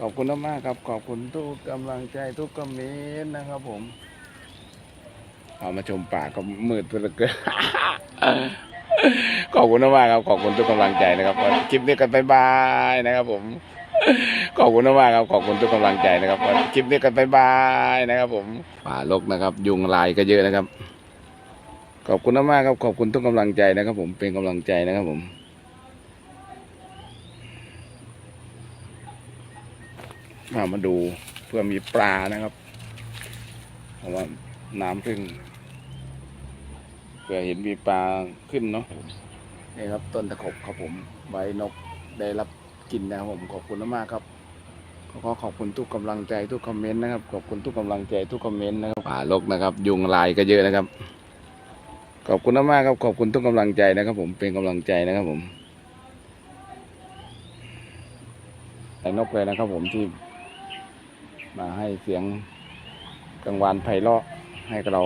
ขอบคุณมากครับ ขอบคุณทุกกำลังใจทุกคอมเมนต์นะครับ ผม เอามาชมป่าก็มืดไปเหลือเกินขอบคุณมากครับ ขอบคุณทุกกำลังใจนะครับคลิปนี้กันบายบายนะครับ ผม ขอบคุณมากครับ ขอบคุณทุกกำลังใจนะครับคลิปนี้กันบายบายนะครับ ผม ป่าลกนะครับ ยุงลายก็เยอะนะครับ ขอบคุณมากครับ ขอบคุณทุกกำลังใจนะครับ ผม เป็นกำลังใจนะครับ ผม มามาดูเพื่อมีปลานะครับ เพราะว่าน้ำขึ้นเพื่อเห็นมีปลาขึ้นเนาะนี่ครับต้นตะขบครับผมใบนกได้รับกินนะครับผมขอบคุณมากๆครับขอขอบคุณทุกกำลังใจทุกคอมเมนต์นะครับขอบคุณทุกกำลังใจทุกคอมเมนต์นะครับป่าลกนะครับ ยุงลายก็เยอะนะครับ ขอบคุณมากๆครับขอบคุณทุกกำลังใจนะครับ ผมเป็นกำลังใจนะครับผมไอ้นกเลยนะครับ ผมที่ มาให้เสียงกลางวานไพเราะให้เรา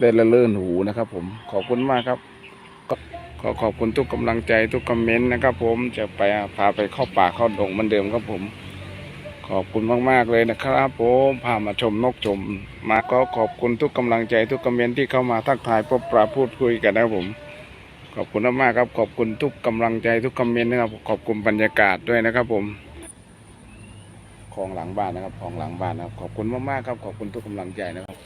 ได้ละเลื่อนหูนะครับ ผมขอบคุณมากครับก็ขอขอบคุณทุกกำลังใจทุกคอมเมนต์นะครับ ผมจะไปพาไปเข้าป่าเข้าดงเหมือนเดิมครับผม ขอบคุณมากๆเลยนะครับ ผมพามาชมนกชม มาก็ขอบคุณทุกกำลังใจทุกคอมเมนต์ที่เข้ามาทักทายพบปราพูดคุยกันนะครับผมขอบคุณมากๆครับ ขอบคุณทุกกำลังใจทุกคอมเมนต์นะครับ ขอบคุณบรรยากาศด้วยนะครับผม ของหลังบ้านนะครับของหลังบ้านนะครับ ขอบคุณมากๆครับ ขอบคุณทุกกำลังใจนะครับ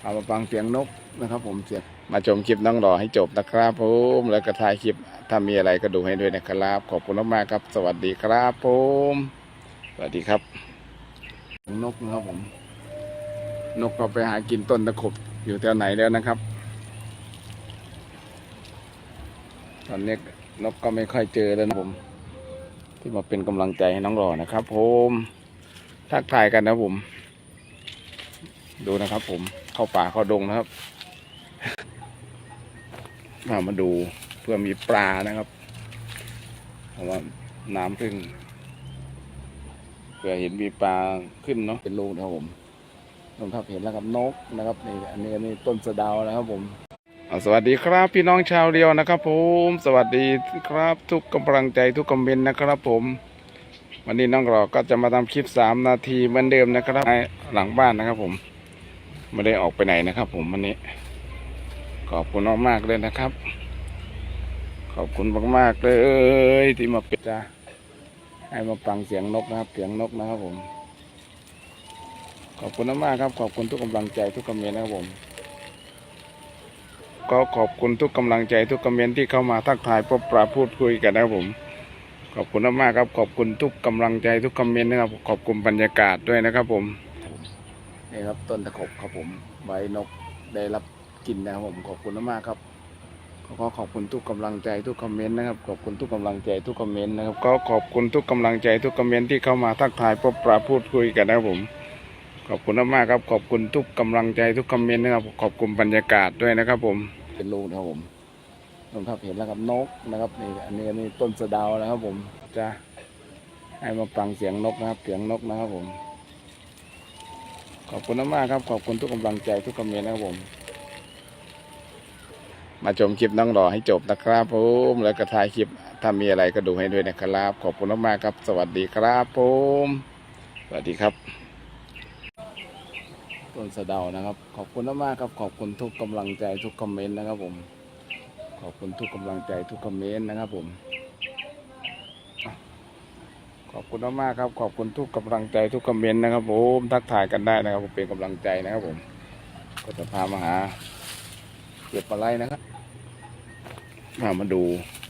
เอามาฟังเสียงนกนะครับ ผมเสียงมาชมคลิปน้องรอให้จบนะครับผมแล้วก็ถ่ายคลิปถ้ามีอะไรก็ดูให้ด้วยนะครับ ขอบคุณมากๆครับ สวัสดีครับผมสวัสดีครับ นกนะครับผม นกก็ไปหากินต้นตะขบอยู่แถวไหนแล้วนะครับ ตอนนี้นกก็ไม่ค่อยเจอแล้วนะผม ที่มาเป็นกำลังใจให้น้องรอนะครับผมทักทายกันนะผม ดูนะครับ ผมเข้าป่าเข้าดงนะครับมามาดูเพื่อมีปลานะครับเพราะว่าน้ำขึ้นเพื่อเห็นมีปลาขึ้นเนาะเป็นลูกนะครับผมลงทับเห็นแล้วครับนกนะครับนี่อันนี้อันนี้ต้นสะดาวนะครับผม สวัสดีครับพี่น้องชาวเรียวนะครับ ผมสวัสดีครับทุกกำลังใจทุกคอมเมนต์นะครับผม วันนี้น้องรอก็จะมาทำคลิปสามนาทีเหมือนเดิมนะครับในหลังบ้านนะครับผมไม่ได้ออกไปไหนนะครับ ผมวันนี้ขอบคุณมากๆเลยนะครับ ขอบคุณมากๆเลยที่มาเป็นจ้าให้มาฟังเสียงนกนะครับ เสียงนกนะครับผม ขอบคุณมากครับ ขอบคุณทุกกำลังใจทุกคอมเมนต์นะครับผม ก็ขอบคุณทุกกำลังใจทุกคอมเมนต์ที่เข้ามาทักทายพบปราพูดคุยกันนะครับผม ขอบคุณมากๆครับ ขอบคุณทุกกำลังใจทุกคอมเมนต์นะครับ ขอบคุณบรรยากาศด้วยนะครับผมนี่ครับต้นตะขบครับผมใบนกได้รับกินนะครับผมขอบคุณมากๆครับก็ขอบคุณทุกกำลังใจทุกคอมเมนต์นะครับขอบคุณทุกกำลังใจทุกคอมเมนต์นะครับก็ขอบคุณทุกกำลังใจทุกคอมเมนต์ที่เข้ามาทักทายพบปราพูดคุยกันนะครับผม ขอบคุณมากๆครับ ขอบคุณทุกกำลังใจทุกคอมเมนต์นะครับ ขอบคุณบรรยากาศด้วยนะครับ ผม เป็นลูกนะครับผมลงทับเห็นแล้วครับนกนะครับนี่อันนี้อันนี้ต้นสะเดาวนะครับ ผมจะให้มาฟังเสียงนกนะครับ เสียงนกนะครับผม ขอบคุณมากๆครับ ขอบคุณทุกกำลังใจทุกคอมเมนต์นะครับผม มาชมคลิปน้องรอให้จบนะครับผมแล้วก็ถ่ายคลิปถ้ามีอะไรก็ดูให้ด้วยนะครับ ขอบคุณมากๆครับ สวัสดีครับผม สวัสดีครับ ต้นสะเดานะครับ ขอบคุณมากๆครับ ขอบคุณทุกกำลังใจทุกคอมเมนต์นะครับผม ขอบคุณทุกกำลังใจทุกคอมเมนต์นะครับผม ขอบคุณมากๆครับ ขอบคุณทุกกำลังใจทุกคอมเมนต์นะครับผมทักทายกันได้นะครับผมเป็นกำลังใจนะครับผม ก็จะพามาหาเก็บปลาไหลนะครับมามาดู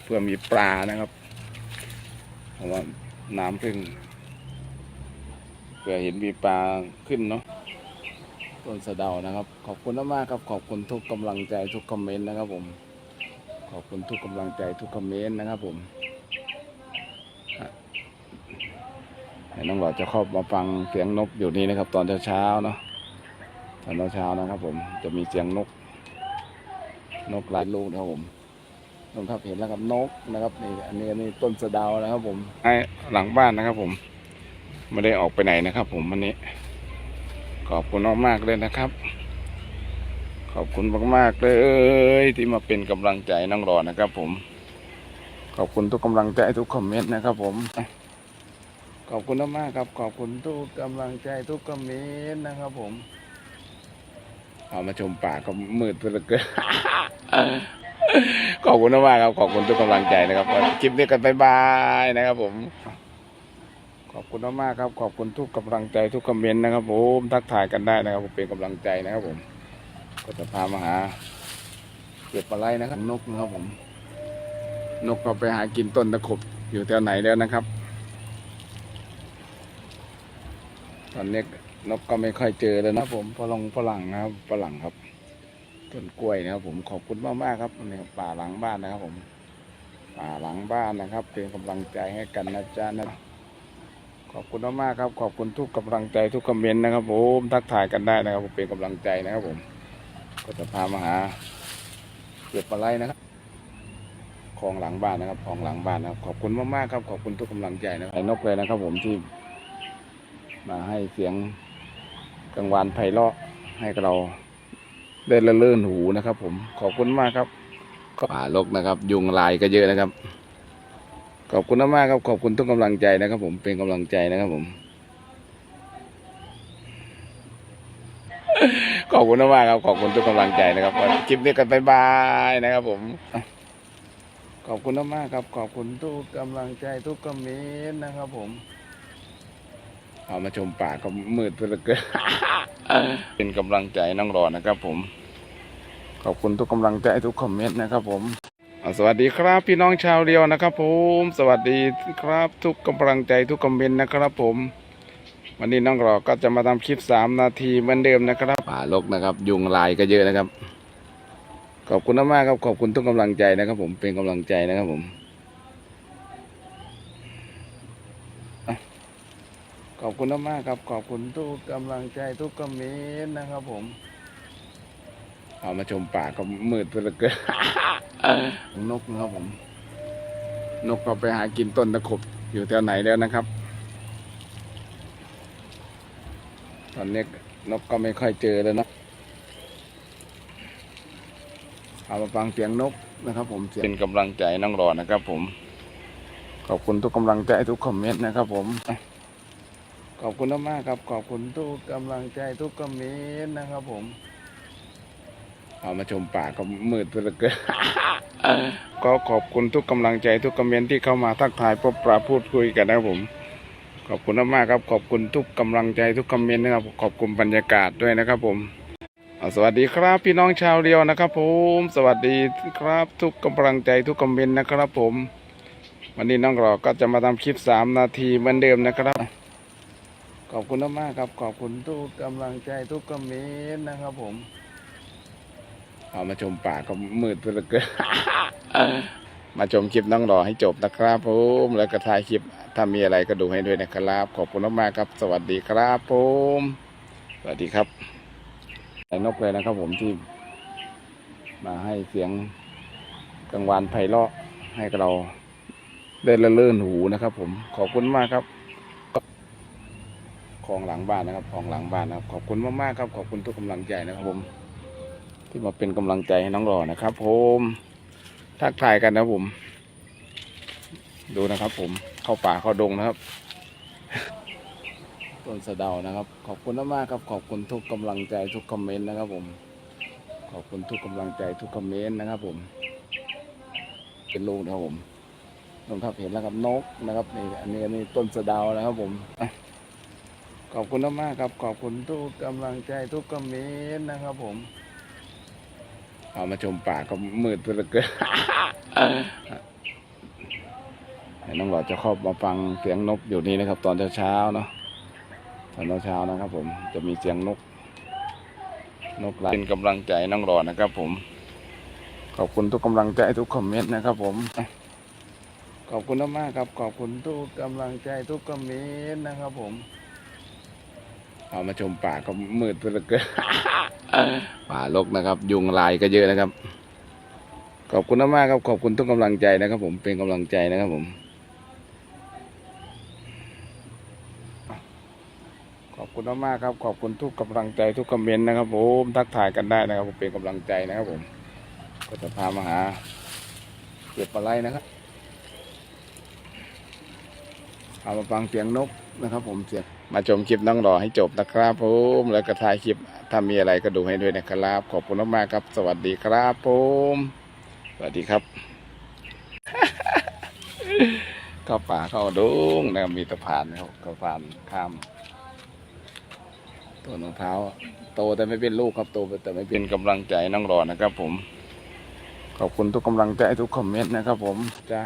เพื่อมีปลานะครับ เพราะว่าน้ำขึ้นเพื่อเห็นมีปลาขึ้นเนาะ ต้นสะเดานะครับ ขอบคุณมากๆครับ ขอบคุณทุกกำลังใจทุกคอมเมนต์นะครับผม ขอบคุณทุกกำลังใจทุกคอมเมนต์นะครับผมเดี๋ยวน้องหลอดจะเข้ามาฟังเสียงนกอยู่นี่นะครับ ตอนเช้าๆเนาะตอนเช้าๆนะครับ ผมจะมีเสียงนก นกหลายลูกนะครับผมนกครับเห็นแล้วครับนกนะครับนี่อันนี้อันนี้ต้นสะเดานะครับ ผมให้หลังบ้านนะครับ ผมไม่ได้ออกไปไหนนะครับ ผมวันนี้ ขอบคุณมากๆเลยนะครับ ขอบคุณมากๆเลยที่มาเป็นกำลังใจน้องรอนะครับ ผม ขอบคุณทุกกำลังใจทุกคอมเมนต์นะครับ ผม ขอบคุณมากๆครับ ขอบคุณทุกกำลังใจทุกคอมเมนต์นะครับ ผมเอามาชมป่าก็มืดไปเหลือเกินขอบคุณมากๆครับ ขอบคุณทุกกำลังใจนะครับ คลิปนี้กันบายบายนะครับผม ขอบคุณมากๆครับ ขอบคุณทุกกำลังใจทุกคอมเมนต์นะครับผมทักทายกันได้นะครับผมเป็นกำลังใจนะครับผม ก็จะพามาหา เก็บปลาไหลนะครับนกนะครับผม นกก็ไปหากินต้นตะขบอยู่แถวไหนแล้วนะครับ ตอนนี้นกก็ไม่ค่อยเจอแล้วนะผมฝรั่งฝรั่งนะครับฝรั่งครับต้นกล้วยนะครับผมขอบคุณมากมากๆครับนี่ป่าหลังบ้านนะครับผม ป่าหลังบ้านนะครับ เป็นกำลังใจให้กันนะจ๊ะนะ ขอบคุณมากครับ ขอบคุณทุกกำลังใจทุกคอมเมนต์นะครับผมทักทายกันได้นะครับผมเป็นกำลังใจนะครับผม ก็จะพามาหาเก็บปลาไหลนะครับคลองหลังบ้านนะครับคลองหลังบ้านนะครับ ขอบคุณมากๆครับ ขอบคุณทุกกำลังใจนะครับไอ้นกเลยนะครับ ผมที่ มาให้เสียงกลางวานไพเราะให้กับเราได้ละเลื่อนหูนะครับ ผมขอบคุณมากครับก็ป่าลกนะครับ ยุงลายก็เยอะนะครับ ขอบคุณมากครับ ขอบคุณทุกกำลังใจนะครับ ผมเป็นกำลังใจนะครับผม ขอบคุณมากครับ ขอบคุณทุกกำลังใจนะครับคลิปนี้กันบายบายนะครับ ผม ขอบคุณมากครับ ขอบคุณทุกกำลังใจทุกคอมเมนต์นะครับ ผมเอามาชมป่าก็มืดไปเลือเกินเป็นกำลังใจน้องรอนะครับ ผม ขอบคุณทุกกำลังใจทุกคอมเมนต์นะครับ ผม สวัสดีครับพี่น้องชาวเรียวนะครับผมสวัสดีครับทุกกำลังใจทุกคอมเมนต์นะครับผม วันนี้น้องรอก็จะมาทำคลิปสามนาทีเหมือนเดิมนะครับป่าลกนะครับ ยุงลายก็เยอะนะครับ ขอบคุณมากๆครับขอบคุณทุกกำลังใจนะครับ ผมเป็นกำลังใจนะครับผมขอบคุณมากๆครับขอบคุณทุกกำลังใจทุกคอมเมนต์นะครับผม เอามาชมป่าก็มืดไปเหลือเกิน นกนะครับผม นกก็ไปหากินต้นตะขบอยู่แถวไหนแล้วนะครับ ตอนนี้นกก็ไม่ค่อยเจอแล้วนะเอามาฟังเสียงนกนะครับ ผมเป็นกำลังใจน้องรอนะครับ ผม ขอบคุณทุกกำลังใจทุกคอมเมนต์นะครับ ผมขอบคุณมากๆครับ ขอบคุณทุกกำลังใจทุกคอมเมนต์นะครับ ผม เอามาชมป่าก็มืดไปเหลือเกินก็ขอบคุณทุกกำลังใจทุกคอมเมนต์ที่เข้ามาทักทายพบปราพูดคุยกันนะครับผม ขอบคุณมากๆครับ ขอบคุณทุกกำลังใจทุกคอมเมนต์นะครับ ขอบคุณบรรยากาศด้วยนะครับผมอ่าสวัสดีครับพี่น้องชาวเรียวนะครับ ผม สวัสดีครับ ทุกกำลังใจทุกคอมเมนต์นะครับ ผม วันนี้น้องรอก็จะมาทำคลิปสามนาทีเหมือนเดิมนะครับ ขอบคุณมากๆครับ ขอบคุณทุกกำลังใจทุกคอมเมนต์นะครับ ผม เอามาชมป่าก็มืดไปเหลือเกินมาชมคลิปน้องรอให้จบนะครับผมแล้วก็ถ่ายคลิปถ้ามีอะไรก็ดูให้ด้วยนะครับ ขอบคุณมากๆครับ สวัสดีครับผมสวัสดีครับไอ้นกเลยนะครับผมที่ มาให้เสียงกลางวานไพเราะให้กับเราได้ละเลื่อนหูนะครับ ผมขอบคุณมากครับคลองหลังบ้านนะครับคลองหลังบ้านนะครับ ขอบคุณมากๆครับ ขอบคุณทุกกำลังใจนะครับผม ที่มาเป็นกำลังใจให้น้องรอนะครับผมทักทายกันนะผม ดูนะครับ ผมเข้าป่าเข้าดงนะครับต้นสะเดานะครับ ขอบคุณมากๆครับ ขอบคุณทุกกำลังใจทุกคอมเมนต์นะครับ ผม ขอบคุณทุกกำลังใจทุกคอมเมนต์นะครับ ผม เป็นลูกนะครับผมนงครับเห็นแล้วครับนกนะครับนี่อันนี้อันนี้ต้นสะเดานะครับผมขอบคุณมากๆครับ ขอบคุณทุกกำลังใจทุกคอมเมนต์นะครับ ผม เอามาชมป่าก็มืดไปเหลือเกินเดี๋ยน้องหลอดจะเข้ามาฟังเสียงนกอยู่นี่นะครับ ตอนเช้าๆเนาะตอนเช้าๆนะครับ ผมจะมีเสียงนก นกลายเป็นกำลังใจน้องหลอดนะครับ ผม ขอบคุณทุกกำลังใจทุกคอมเมนต์นะครับ ผม ขอบคุณมากๆครับ ขอบคุณทุกกำลังใจทุกคอมเมนต์นะครับ ผม เอามาชมป่าก็มืดไปเหลือเกินป่าลกนะครับ ยุงลายก็เยอะนะครับ ขอบคุณมากครับ ขอบคุณทุกกำลังใจนะครับ ผมเป็นกำลังใจนะครับผม ขอบคุณมากครับ ขอบคุณทุกกำลังใจทุกคอมเมนต์นะครับ ผมทักทายกันได้นะครับผมเป็นกำลังใจนะครับผม ก็จะพามาหาเก็บปลาไหลนะครับ เอามาฟังเสียงนกนะครับ ผมเสียงมาชมคลิปน้องรอให้จบนะครับผมแล้วก็ถ่ายคลิปถ้ามีอะไรก็ดูให้ด้วยนะครับ ขอบคุณมากๆครับ สวัสดีครับผมสวัสดีครับเข้าป่าเข้าดงนะครับมีสะพานนะครับสะพานข้ามต้นมะพร้าวโตแต่ไม่เป็นลูกครับโตแต่ไม่เป็นกำลังใจน้องรอนะครับ ผม ขอบคุณทุกกำลังใจทุกคอมเมนต์นะครับ ผมจ้า